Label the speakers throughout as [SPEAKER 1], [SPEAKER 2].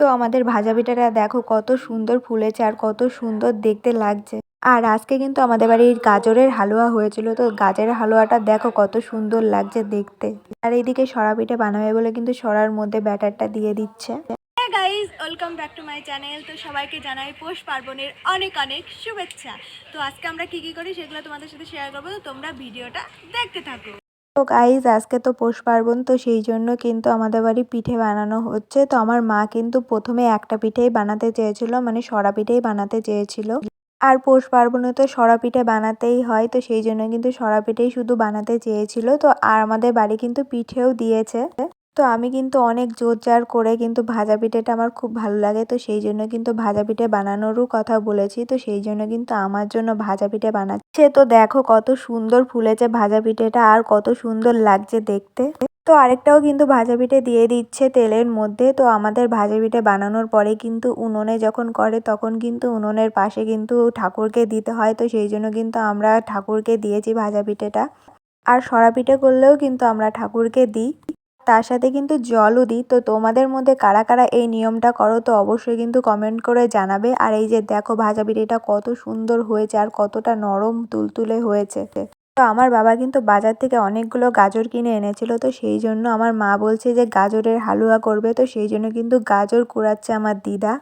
[SPEAKER 1] তো আমাদের ভাজা পিঠাটা দেখো কত সুন্দর ফুলেছে আর কত সুন্দর দেখতে লাগছে। আর আজকে কিন্তু আমাদের বাড়ির গাজরের হালুয়া হয়েছিল, তো গাজরের হালুয়াটা দেখো কত সুন্দর লাগছে দেখতে। আর এইদিকে সরা পিঠে বানাবে বলে কিন্তু সরার মধ্যে ব্যাটারটা দিয়ে দিচ্ছে।
[SPEAKER 2] Guys welcome back to my channel তো সবাইকে জানাই পৌষ পার্বণের অনেক অনেক শুভেচ্ছা। তো আজকে আমরা কি কি করি সেগুলো তোমাদের সাথে শেয়ার করব। তো তোমরা ভিডিওটা দেখতে থাকো।
[SPEAKER 1] তো গাইজ আজকে তো পৌষ পার্বণ, তো সেই জন্য কিন্তু আমাদের বাড়ি পিঠে বানানো হচ্ছে। তো আমার মা কিন্তু প্রথমে একটা পিঠেই বানাতে চেয়েছিল মানে সরা পিঠেই বানাতে চেয়েছিল। আর পৌষ পার্বণে তো সরা পিঠে বানাতেই হয়, তো সেই জন্য কিন্তু সরা পিঠেই শুধু বানাতে চেয়েছিল। তো আর আমাদের বাড়ি কিন্তু পিঠেও দিয়েছে। তো আমি কিন্তু অনেক জোর জার করে কিন্তু ভাজা পিঠেটা আমার খুব ভালো লাগে। তো সেই জন্য কিন্তু ভাজা পিঠে বানানোরও কথা বলেছি। তো সেই জন্য কিন্তু আমার জন্য ভাজা পিঠে বানাচ্ছে। তো দেখো কত সুন্দর ফুলেছে ভাজা পিঠেটা আর কত সুন্দর লাগছে দেখতে। তো আরেকটাও কিন্তু ভাজা পিঠে দিয়ে দিচ্ছে তেলের মধ্যে। তো আমাদের ভাজা পিঠে বানানোর পরে কিন্তু উনুনে যখন করে তখন কিন্তু উনুনের পাশে কিন্তু ঠাকুরকে দিতে হয়। তো সেই জন্য কিন্তু আমরা ঠাকুরকে দিয়েছি ভাজা পিঠেটা। আর সরা পিঠে করলেও কিন্তু আমরা ঠাকুরকে দিই। তার সাথে কিন্তু জলও দিই। তো তোমাদের মধ্যে কারা কারা এই নিয়মটা করো তো অবশ্যই কিন্তু কমেন্ট করে জানাবে। আর এই যে দেখো ভাজা পিঠেটা কত সুন্দর হয়েছে আর কতটা নরম তুলতুলে হয়েছে। তো আমার বাবা কিন্তু বাজার থেকে অনেকগুলো গাজর কিনে এনেছিল। তো সেই জন্য আমার মা বলছে যে গাজরের হালুয়া করবে। তো সেই জন্য কিন্তু গাজর কুড়াচ্ছে আমার দিদা।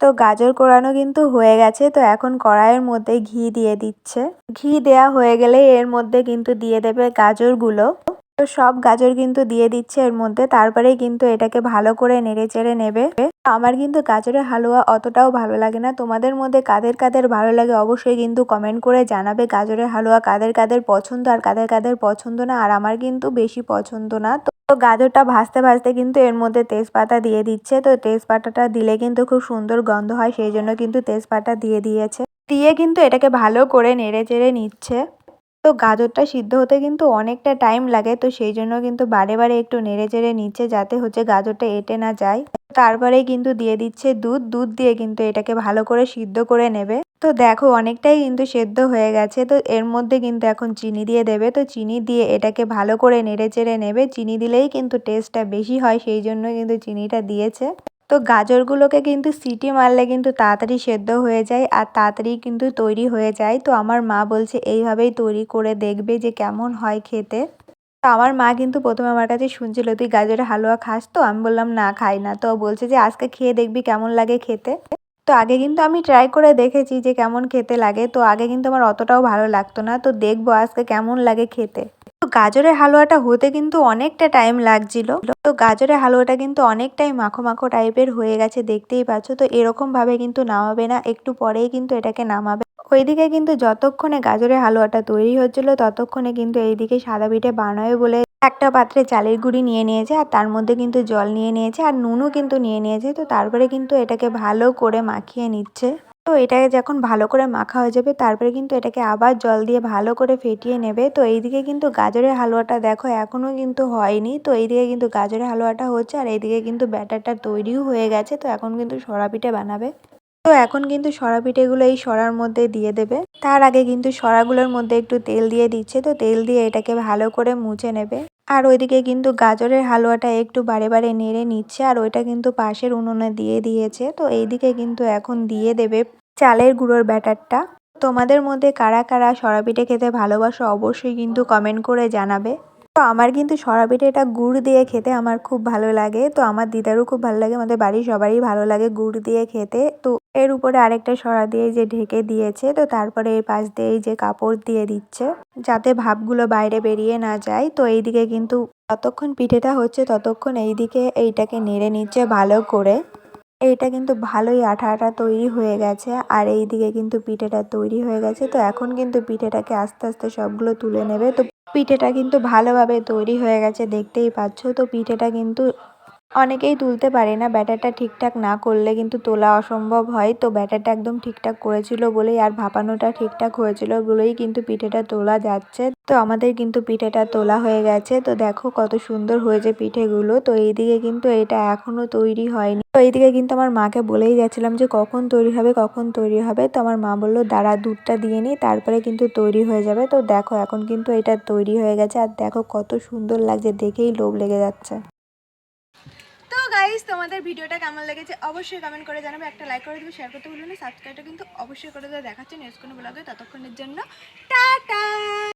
[SPEAKER 1] তো গাজর কোরানো কিন্তু হয়ে গেছে। তো এখন কড়াইয়ের মধ্যে ঘি দিয়ে দিচ্ছে। ঘি দেয়া হয়ে গেলে এর মধ্যে কিন্তু দিয়ে দেবে গাজরগুলো। তো সব গাজর কিন্তু দিয়ে দিচ্ছে এর মধ্যে, তারপরেই কিন্তু এটাকে ভালো করে নেড়ে চেড়ে নেবে। আমার কিন্তু গাজরের হালুয়া অতটাও ভালো লাগে না। তোমাদের মধ্যে কাদের কাদের ভালো লাগে অবশ্যই কিন্তু কমেন্ট করে জানাবে গাজরের হালুয়া কাদের কাদের পছন্দ আর কাদের কাদের পছন্দ না, আর আমার কিন্তু বেশি পছন্দ না। তো গাজরটা ভাজতে ভাজতে কিন্তু এর মধ্যে তেজপাতা দিয়ে দিচ্ছে। তো তেজপাতাটা দিলে কিন্তু খুব সুন্দর গন্ধ হয়, সেই জন্য কিন্তু তেজপাতা দিয়ে দিয়েছে। দিয়ে কিন্তু এটাকে ভালো করে নেড়ে চেড়ে নিচ্ছে। তো গাজরটা সিদ্ধ হতে কিন্তু অনেকটা টাইম লাগে, তো সেই জন্য কিন্তু বারে বারে একটু নেড়ে চেড়ে নিচ্ছে যাতে হচ্ছে গাজরটা এটে না যায়। তারপরেই কিন্তু দিয়ে দিচ্ছে দুধ দুধ দিয়ে কিন্তু এটাকে ভালো করে সিদ্ধ করে নেবে। তো দেখো অনেকটাই কিন্তু সেদ্ধ হয়ে গেছে, তো এর মধ্যে কিন্তু এখন চিনি দিয়ে দেবে। তো চিনি দিয়ে এটাকে ভালো করে নেড়ে চেড়ে নেবে। চিনি দিলেই কিন্তু টেস্টটা বেশি হয়, সেই জন্য কিন্তু চিনিটা দিয়েছে। তো গাজরগুলোকে কিন্তু সিটি মারলে কিন্তু তাড়াতাড়ি সেদ্ধ হয়ে যায় আর তাড়াতাড়ি কিন্তু তৈরি হয়ে যায়। তো আমার মা বলছে, এইভাবেই তৈরি করে দেখবে যে কেমন হয় খেতে। তো আমার মা কিন্তু প্রথমে আমার কাছে শুনছিল, তুই গাজরের হালুয়া খাস তো? আমি বললাম, না, খাই না। তো বলছে যে, আজকে খেয়ে দেখবি কেমন লাগে খেতে। তো আগে কিন্তু আমি ট্রাই করে দেখেছি যে কেমন খেতে লাগে। তো আগে কিন্তু আমার অতটাও ভালো লাগতো না। তো দেখব আজকে কেমন লাগে খেতে। গাজরের হালুয়াটা হতে কিন্তু অনেকটা টাইম লাগছিল। তো গাজরের হালুয়াটা কিন্তু অনেকটাই মাখো মাখো টাইপের হয়ে গেছে, দেখতেই পাচ্ছ। তো এরকম ভাবে কিন্তু নামাবে না, একটু পরেই কিন্তু এটাকে নামাবে। ওইদিকে কিন্তু যতক্ষণে গাজরের হালুয়াটা তৈরি হচ্ছিল, ততক্ষণে কিন্তু এইদিকে সাদা পিঠে বানাবে বলে একটা পাত্রে চালের গুঁড়ি নিয়ে নিয়েছে আর তার মধ্যে কিন্তু জল নিয়ে নিয়েছে আর নুনও কিন্তু নিয়ে নিয়েছে। তো তারপরে কিন্তু এটাকে ভালো করে মাখিয়ে নিচ্ছে। তো এটাকে যখন ভালো করে মাখা হয়ে যাবে, তারপরে কিন্তু এটাকে আবার জল দিয়ে ভালো করে ফেটিয়ে নেবে। তো এইদিকে কিন্তু গাজরের হালুয়াটা দেখো এখনও কিন্তু হয়নি। তো এইদিকে কিন্তু গাজরের হালুয়াটা হচ্ছে আর এইদিকে কিন্তু ব্যাটারটা তৈরিও হয়ে গেছে। তো এখন কিন্তু সরা পিঠে বানাবে। তো এখন কিন্তু সরা পিঠেগুলো এই সরার মধ্যে দিয়ে দেবে। তার আগে কিন্তু সরাগুলোর মধ্যে একটু তেল দিয়ে দিচ্ছে। তো তেল দিয়ে এটাকে ভালো করে মুছে নেবে। আর ওইদিকে কিন্তু গাজরের হালুয়াটা একটু বারে বারে নেড়ে নিচ্ছে আর ওইটা কিন্তু পাশের উনুনে দিয়ে দিয়েছে। তো এইদিকে কিন্তু এখন দিয়ে দেবে চালের গুঁড়োর ব্যাটারটা। তোমাদের মধ্যে কারা কারা সরাপিঠে খেতে ভালোবাসো অবশ্যই কিন্তু কমেন্ট করে জানাবে। তো আমার কিন্তু সরা পিঠে এটা গুড় দিয়ে খেতে আমার খুব ভালো লাগে। তো আমার দিদারও খুব ভালো লাগে, আমাদের বাড়ির সবারই ভালো লাগে গুড় দিয়ে খেতে। তো এর উপরে আরেকটা সরা দিয়ে যে ঢেকে দিয়েছে, তো তারপরে এর পাশ দিয়ে যে কাপড় দিয়ে দিচ্ছে, যাতে ভাবগুলো বাইরে বেরিয়ে না যায়। তো এইদিকে কিন্তু যতক্ষণ পিঠেটা হচ্ছে ততক্ষণ এইদিকে এইটাকে নেড়ে নিচ্ছে ভালো করে। এইটা কিন্তু ভালোই আঠা আঠা তৈরি হয়ে গেছে, আর এই দিকে কিন্তু পিঠেটা তৈরি হয়ে গেছে। তো এখন কিন্তু পিঠেটাকে আস্তে আস্তে সবগুলো তুলে নেবে। তো পিঠেটা কিন্তু ভালোভাবে তৈরি হয়ে গেছে দেখতেই পাচ্ছ। তো পিঠেটা কিন্তু অনেকেই তুলতে পারে না ব্যাটারটা ঠিকঠাক না করলে কিন্তু তোলা অসম্ভব হয়। তো ব্যাটারটা একদম ঠিকঠাক করেছিল বলেই আর ভাপানোটা ঠিকঠাক হয়েছিল বলেই কিন্তু পিঠেটা তোলা যাচ্ছে। তো আমাদের কিন্তু পিঠেটা তোলা হয়ে গেছে। তো দেখো কত সুন্দর হয়েছে পিঠেগুলো। তো এইদিকে কিন্তু এটা এখনও তৈরি হয়নি। তো এইদিকে কিন্তু আমার মাকে বলেই গেছিলাম যে কখন তৈরি হবে, কখন তৈরি হবে। তো আমার মা বলল, দাঁড়া, দুধটা দিয়ে নিই তারপরে কিন্তু তৈরি হয়ে যাবে। তো দেখো এখন কিন্তু এটা তৈরি হয়ে গেছে। আর দেখো কত সুন্দর লাগছে, দেখেই লোভ লেগে যাচ্ছে।
[SPEAKER 2] গাইস, তোমাদের ভিডিওটা কেমন লেগেছে অবশ্যই কমেন্ট করে জানাবে। একটা লাইক করে দেবে শেয়ার করতে ভুলো না সাবস্ক্রাইবটা কিন্তু অবশ্যই করে দেবে। দেখাচ্ছে নেক্সট কোনো ব্লগে ততক্ষণের জন্য, টাটা!